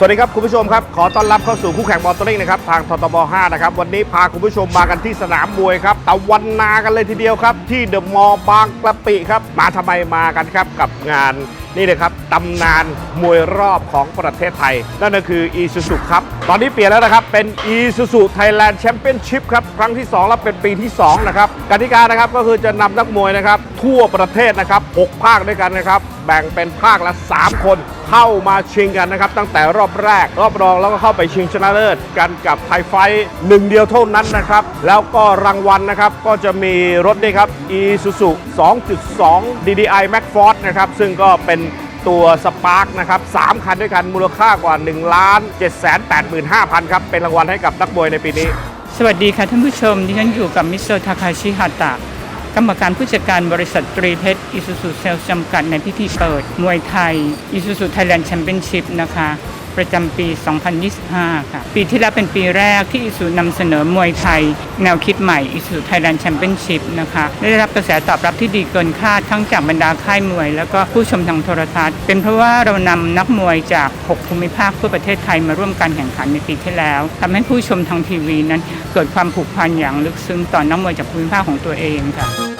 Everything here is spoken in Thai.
สวัสดีครับคุณผู้ชมครับ ขอต้อนรับเข้าสู่คู่แข่งมอเตอร์ลิงนะครับทางทตบ5นะครับวันนี้พาคุณผู้ชมมากันที่สนามมวยครับตะวันนากันเลยทีเดียวครับ ที่เดอะมอลล์บางกะปิครับ มาทำไมมากันครับกับงานนี่เลยครับตำนานมวยรอบของประเทศไทย นั่นก็คืออีซูซุครับ ตอนนี้เปลี่ยนแล้วนะครับ เป็น e s u s u Thailand Championship ครับ ครั้งที่ 2 และเป็นปีที่ 2 นะครับกติกานะครับก็คือจะนำนักมวยนะครับ ทั่วประเทศนะครับ 6 ภาคด้วยกันนะครับ แบ่งเป็นภาคละ 3 คนเข้ามาชิงกันนะครับ ตั้งแต่รอบแรก รอบรองแล้วก็เข้าไปชิงชนะเลิศกันกับไทยไฟหนึ่งเดียวเท่านั้นนะครับ แล้วก็รางวัลนะครับ ก็จะมีรถนี่ครับ Isuzu 2.2 DDI Max Force นะครับซึ่งก็เป็น ตัวสปาร์กนะครับ3คันด้วยกันมูลค่ากว่า1ล้าน7 8 5 0 0 0 ครับ เป็นรางวัลให้กับนักมวยในปีนี้ สวัสดีค่ะท่านผู้ชม ดิฉันอยู่กับมิสเตอร์ทาคาชิฮาตะ กรรมการผู้จัดการบริษัทตรีเพชรอิสุสุเซลจำกัดในพิธีเปิด มวยไทยอิสุสุไทยแลนด์แชมเปี้ยนชิพนะคะ ประจำปี 2025 ค่ะ ปีที่แล้วเป็นปีแรกที่อิสุนำเสนอมวยไทย แนวคิดใหม่อิสุไทยแลนด์แชมเปี้ยนชิพนะคะได้รับกระแสตอบรับที่ดีเกินคาดทั้งจากบรรดาค่ายมวย แล้วก็ผู้ชมทางโทรทัศน์ เป็นเพราะว่าเรานำนักมวยจาก 6 ภูมิภาคทั่วประเทศไทยมาร่วมการแข่งขันในปีที่แล้วทำให้ผู้ชมทางทีวีนั้น เกิดความผูกพันอย่างลึกซึ้งต่อนักมวยจากภูมิภาคของตัวเองค่ะ